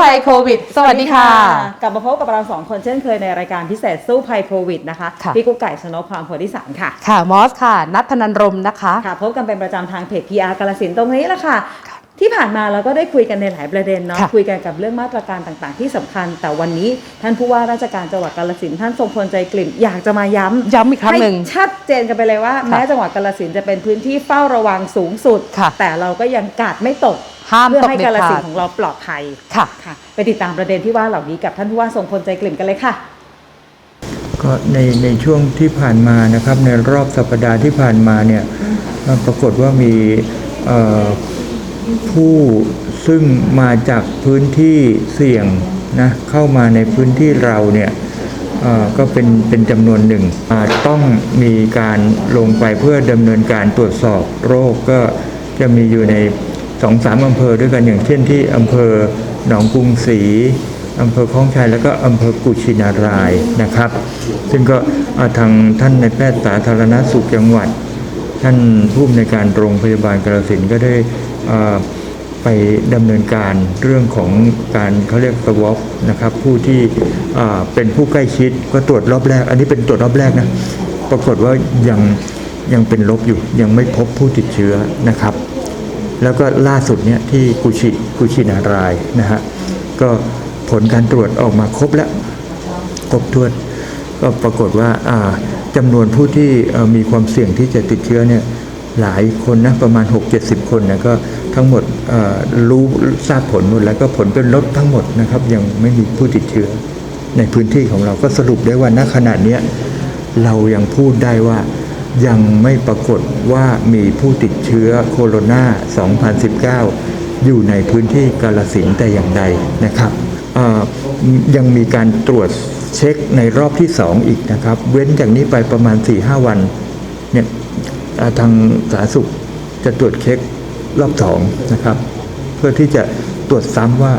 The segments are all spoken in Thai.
ภัยโควิด สวัสดีค่ะ กลับมาพบกับเราสองคนเช่นเคยในรายการพิเศษสู้ภัยโควิดนะคะค่ะพี่กุ๊กไก่ชนกความโพธิสารค่ะ ค่ะ มอสค่ะ นัทธนันรมนะคะ ค่ะ พบกันเป็นประจำทางเพจ PR กาลสินธุ์ตรงนี้แหละค่ะ ที่ผ่านมาเราก็ได้คุยกันในหลายประเด็นเนาะค่ะคุยกันกับเรื่องมาตรการต่างๆ ที่สำคัญ แต่วันนี้ท่านผู้ว่าราชการจังหวัดกาลสินธุ์ท่านทรงพลใจกลิ่นอยากจะมาย้ำย้ำอีกครั้งหนึ่งให้ชัดเจนกันไปเลยว่าค่ะแม้จังหวัดกาลสินธุ์จะเป็นพื้นที่เฝ้าระวังสูงสุดค่ะแต่เราก็ยังกาดไม่ตก ห้ามเพื่อตกให้เด็ดกาลขาสินดธุ์ของเราปลอดภัยค่ะค่ะ ไปติดตามประเด็นที่ว่าเหล่านี้กับท่านผู้ว่าทรงพลใจกลิ่นกันเลยค่ะ ก็ในในช่วงที่ผ่านมานะครับ ในรอบสัปดาห์ที่ผ่านมาเนี่ยมันปรากฏว่ามีเอ่อผู้ซึ่งมาจากพื้นที่เสี่ยงนะเข้ามาในพื้นที่เราเนี่ยเอ่อก็เป็นเป็นจำนวนหนึ่งอ่าต้องมีการลงไปเพื่อดำเนินการตรวจสอบโรคก็จะมีอยู่ใน สองสามอำเภอด้วยกันอย่างเช่นที่อำเภอหนองกรุงศรีอำเภอคลองชัยแล้วก็อำเภอกุชินารายนะครับ ซึ่งก็ทางท่านในแพทย์สาธารณสุขจังหวัด ท่านผู้อำนวยการโรงพยาบาลกระสินก็ได้ไปดำเนินการเรื่องของการเขาเรียกสวอปนะครับผู้ที่เป็นผู้ใกล้ชิดก็ตรวจรอบแรก อันนี้เป็นตรวจรอบแรกนะปรากฏว่ายังยังเป็นลบอยู่ยังไม่พบผู้ติดเชื้อนะครับ แล้วก็ล่าสุดเนี่ยที่กุชิกุชินารายนะฮะก็ผลการตรวจออกมาครบแล้วครบถ้วนก็ปรากฏว่าจำนวนผู้ที่มีความเสี่ยงที่จะติดเชื้อเนี่ยหลายคนนะประมาณ 6-70 คนนะก็ทั้งหมดรู้ทราบผลหมดแล้วก็ผลเป็นลบทั้งหมดนะครับ ยังไม่มีผู้ติดเชื้อ ในพื้นที่ของเราก็สรุปได้ว่าณขณะเนี้ยเรายังพูดได้ว่า ยังไม่ปรากฏว่ามีผู้ติดเชื้อโคโรนา 2019 อยู่ในพื้นที่กาลสินแต่อย่างใดนะครับยังมีการตรวจเช็คในรอบที่ 2 อีกนะครับ เว้นจากนี้ไปประมาณ 4-5 วันเนี่ยทางสาธารณสุขจะตรวจเช็ครอบสองนะครับ เพื่อที่จะตรวจซ้ำว่า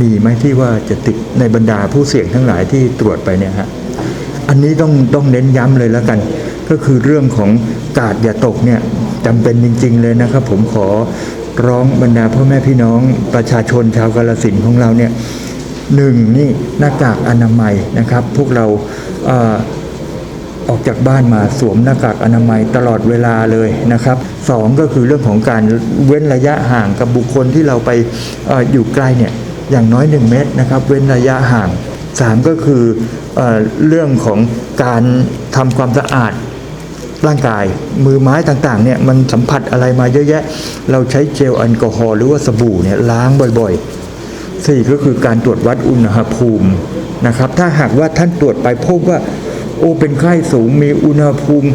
มีไหมที่ว่าจะติดในบรรดาผู้เสี่ยงทั้งหลายที่ตรวจไปเนี่ยฮะอันนี้ต้องต้องเน้นย้ำเลยแล้วกัน ก็คือเรื่องของกาดอย่าตกเนี่ยจำเป็นจริง ๆ เลยนะครับ ผมขอร้องบรรดาพ่อแม่พี่น้องประชาชนชาวกาลสินของเราเนี่ยหนึ่งนี่หน้ากากอนามัยนะครับ พวกเราออกจากบ้านมาสวมหน้ากากอนามัยตลอดเวลาเลยนะครับสองก็คือเรื่องของการเว้นระยะห่างกับบุคคลที่เราไปอออยู่ใกล้เนี่ยอย่างน้อย 1 เมตรนะครับ เว้นระยะห่างสามก็คือเออเรื่องของการทำความสะอาด ร่างกายมือไม้ต่างๆเนี่ยมันสัมผัสอะไรมาเยอะแยะ เราใช้เจลแอลกอฮอล์หรือว่าสบู่เนี่ยล้างบ่อยๆสี่ก็คือการตรวจวัดอุณหภูมินะครับ ถ้าหากว่าท่านตรวจไปพบว่า โอ้เป็นไข้สูงมีอุณหภูมิ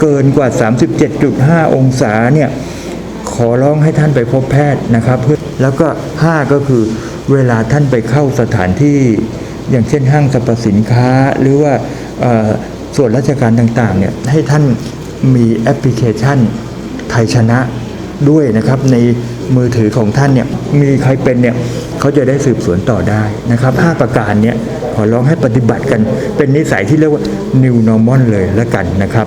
เกินกว่า 37.5 องศาเนี่ยขอร้องให้ท่านไปพบแพทย์นะครับเพื่อแล้วก็ 5 ก็คือเวลาท่านไปเข้าสถานที่ อย่างเช่นห้างสรรพสินค้าหรือว่า ส่วนราชการต่างๆเนี่ยให้ท่านมีแอปพลิเคชันไทยชนะด้วยนะครับ ในมือถือของท่านเนี่ยมีใครเป็นเนี่ยเขาจะได้สืบสวนต่อได้นะครับห้าประการเนี่ยขอร้องให้ปฏิบัติกันเป็นนิสัยที่เรียกว่า new normal เลยแล้วกันนะครับ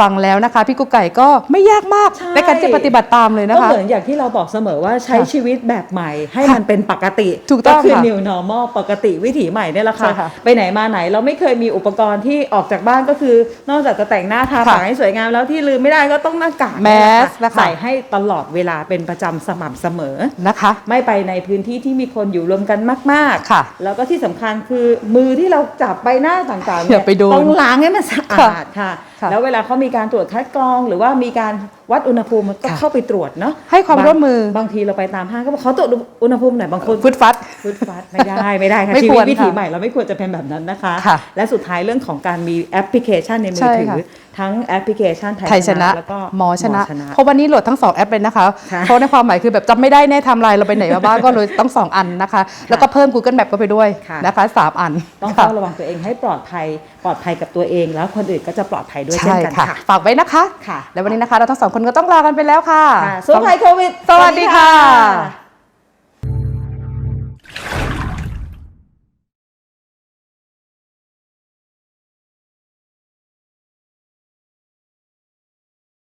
ฟังแล้วนะคะ พี่กุ๊กไก่ก็ไม่ยากมากใช่ ในการจะปฏิบัติตามเลยนะก็คะ เหมือนอย่างที่เราบอกเสมอว่าใช้ค่ะชีวิตแบบใหม่ให้ค่ะมันเป็นปกติถูกต้องคือ ค่ะ new normal ปกติวิถีใหม่เนี่ยแหละค่ะใช่ค่ะไปไหนมาไหนเราไม่เคยมีอุปกรณ์ที่ออกจากบ้านก็คือ นอกจากจะแต่งหน้าทาค่ะปากให้สวยงามแล้วที่ลืมไม่ได้ก็ต้องหน้ากากแมสเนี่ยนะคะ ใส่ให้ตลอดเวลาเป็นประจำสม่ำเสมอ นะคะ ไม่ไปในพื้นที่ที่มีคนอยู่รวมกันมากๆ ค่ะแล้วก็ที่สำคัญคือมือที่เราจับใบหน้าต่างๆอเนี่ย่ายไปโดนต้องล้างให้มันสะอาดค่ะค่ะ แล้วเวลาเขามีการตรวจคัดกรอง หรือว่ามีการวัดอุณหภูมิมันก็ค่ะเข้าไปตรวจเนาะให้ความร่วมมือบางทีเราไปตามห้างก็บอกเขาตรวจอุณหภูมิหน่อยบางคนฟึดฟัดฟึดฟัดไม่ได้ไม่ได้ค่ะไม่ชีคววิรตวิถีค่ะใหม่เราไม่ควรจะเป็นแบบนั้นนะคะค่ะและสุดท้ายเรื่องของการมีแอปพลิเคชันในมือใช่ถือค่ะทั้งแอปพลิเคชันไทยชนะแล้วก็หมอชนะหมอเพราะวันนี้โหลดทั้งสองแอปเลยนะคะค่ะเพราะในความหมายคือแบบจำไม่ได้แน่ไทำลายเราไปไหนมาบ้างก็เลยต้องสองอันนะคะ แล้วก็เพิ่ม Google Map ก็ไปด้วยค่ะนะคะสามอัน ต้องค่ะเฝ้าระวังตัวเองให้ปลอดภัยปลอดภัยกับตัวเอง แล้วคนอื่นก็จะปลอดภัยด้วยเช่ใช่นกันค่ะค่ะ ฝากไว้นะคะ ค่ะ และวันนี้นะคะเราทั้งสองคนก็ต้องลากันไปแล้วค่ะค่ะสู้ภัยโควิด สวัสดีค่ะ